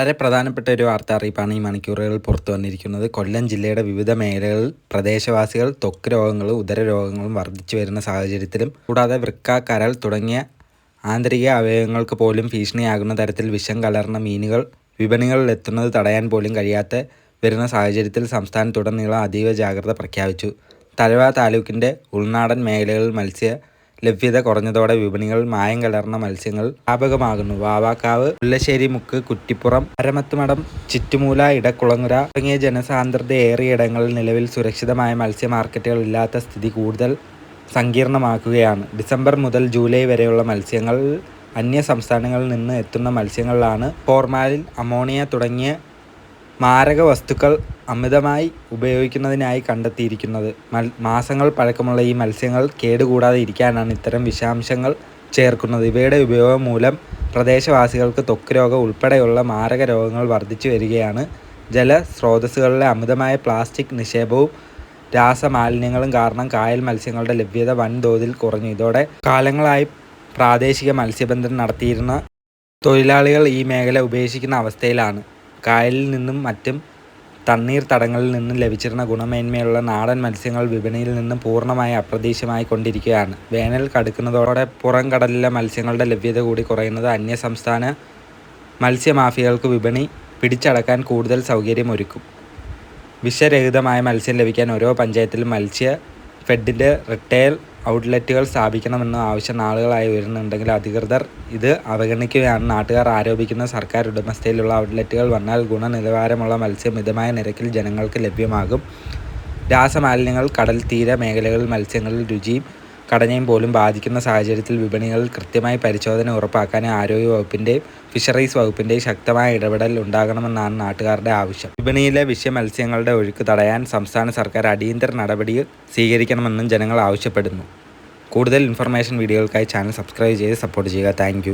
വളരെ പ്രധാനപ്പെട്ട ഒരു വാർത്ത അറിയിപ്പാണ് ഈ മണിക്കൂറുകൾ പുറത്തു വന്നിരിക്കുന്നത്. കൊല്ലം ജില്ലയുടെ വിവിധ മേഖലകളിൽ പ്രദേശവാസികൾ ത്വക്ക് രോഗങ്ങളും ഉദര രോഗങ്ങളും വർദ്ധിച്ചു വരുന്ന സാഹചര്യത്തിലും കൂടാതെ വൃക്ക കരൾ തുടങ്ങിയ ആന്തരിക അവയവങ്ങൾക്ക് പോലും ഭീഷണിയാകുന്ന തരത്തിൽ വിഷം കലർന്ന മീനുകൾ വിപണികളിൽ എത്തുന്നത് തടയാൻ പോലും കഴിയാത്ത വരുന്ന സാഹചര്യത്തിൽ സംസ്ഥാനത്തുടനീളം അതീവ ജാഗ്രത പ്രഖ്യാപിച്ചു. തലവ താലൂക്കിന്റെ ഉൾനാടൻ മേഖലകളിൽ മത്സ്യ ലഭ്യത കുറഞ്ഞതോടെ വിപണികൾ മായം കലർന്ന മത്സ്യങ്ങൾ വ്യാപകമാകുന്നു. വാവാക്കാവ് പുല്ലശ്ശേരി മുക്ക് കുറ്റിപ്പുറം അരമത്തുമടം ചിറ്റുമൂല ഇടക്കുളങ്ങുര തുടങ്ങിയ ജനസാന്ദ്രതയേറിയ ഇടങ്ങളിൽ നിലവിൽ സുരക്ഷിതമായ മത്സ്യ മാർക്കറ്റുകൾ ഇല്ലാത്ത സ്ഥിതി കൂടുതൽ സങ്കീർണമാക്കുകയാണ്. ഡിസംബർ മുതൽ ജൂലൈ വരെയുള്ള മത്സ്യങ്ങൾ അന്യ സംസ്ഥാനങ്ങളിൽ നിന്ന് എത്തുന്ന മത്സ്യങ്ങളിലാണ് ഫോർമാലിൻ അമോണിയ തുടങ്ങിയ മാരക വസ്തുക്കൾ അമിതമായി ഉപയോഗിക്കുന്നതിനായി കണ്ടെത്തിയിരിക്കുന്നത്. മാസങ്ങൾ പഴക്കമുള്ള ഈ മത്സ്യങ്ങൾ കേടുകൂടാതെ ഇരിക്കാനാണ് ഇത്തരം വിഷാംശങ്ങൾ ചേർക്കുന്നത്. ഇവയുടെ ഉപയോഗം മൂലം പ്രദേശവാസികൾക്ക് ത്വക്ക് രോഗം ഉൾപ്പെടെയുള്ള മാരക രോഗങ്ങൾ വർദ്ധിച്ചു വരികയാണ്. ജലസ്രോതസ്സുകളിലെ അമിതമായ പ്ലാസ്റ്റിക് നിക്ഷേപവും രാസമാലിന്യങ്ങളും കാരണം കായൽ മത്സ്യങ്ങളുടെ ലഭ്യത വൻതോതിൽ കുറഞ്ഞു. ഇതോടെ കാലങ്ങളായി പ്രാദേശിക മത്സ്യബന്ധനം നടത്തിയിരുന്ന തൊഴിലാളികൾ ഈ മേഖല ഉപേക്ഷിക്കുന്ന അവസ്ഥയിലാണ്. കായലിൽ നിന്നും മറ്റും തണ്ണീർത്തടങ്ങളിൽ നിന്നും ലഭിച്ചിരുന്ന ഗുണമേന്മയുള്ള നാടൻ മത്സ്യങ്ങൾ വിപണിയിൽ നിന്നും പൂർണമായി അപ്രതീക്ഷിതമായി കൊണ്ടിരിക്കുകയാണ്. വേനൽ കടുക്കുന്നതോടെ പുറം കടലിലെ മത്സ്യങ്ങളുടെ ലഭ്യത കൂടി കുറയുന്നത് അന്യസംസ്ഥാന മത്സ്യമാഫിയകൾക്ക് വിപണി പിടിച്ചടക്കാൻ കൂടുതൽ സൗകര്യമൊരുക്കും. വിഷരഹിതമായ മത്സ്യം ലഭിക്കാൻ ഓരോ പഞ്ചായത്തിലും മത്സ്യ ഫെഡിന്റെ റിട്ടെയിൽ ഔട്ട്ലെറ്റുകൾ സ്ഥാപിക്കണമെന്ന ആവശ്യം നാളുകളായി ഉയരുന്നുണ്ടെങ്കിൽ അധികൃതർ ഇത് അവഗണിക്കുകയാണ് നാട്ടുകാർ ആരോപിക്കുന്ന. സർക്കാർ ഉടമസ്ഥയിലുള്ള ഔട്ട്ലെറ്റുകൾ വന്നാൽ ഗുണനിലവാരമുള്ള മത്സ്യം മിതമായ നിരക്കിൽ ജനങ്ങൾക്ക് ലഭ്യമാകും. രാസമാലിന്യങ്ങൾ കടൽ തീര മേഖലകളിൽ മത്സ്യങ്ങളിൽ രുചിയും ഘടനയും പോലും ബാധിക്കുന്ന സാഹചര്യത്തിൽ വിപണികളിൽ കൃത്യമായി പരിശോധന ഉറപ്പാക്കാൻ ആരോഗ്യ വകുപ്പിന്റെ ഫിഷറീസ് വകുപ്പിന്റെ ശക്തമായ ഇടപെടൽ ഉണ്ടാകണമെന്നാണ് നാട്ടുകാരുടെ ആവശ്യം. വിപണിയിലെ വിഷമത്സ്യങ്ങളുടെ ഒഴുക്ക് തടയാൻ സംസ്ഥാന സർക്കാർ അടിയന്തര നടപടി സ്വീകരിക്കണമെന്നും ജനങ്ങൾ ആവശ്യപ്പെടുന്നു. കൂടുതൽ ഇൻഫർമേഷൻ വീഡിയോകൾക്കായി ചാനൽ സബ്സ്ക്രൈബ് ചെയ്ത് സപ്പോർട്ട് ചെയ്യുക. താങ്ക്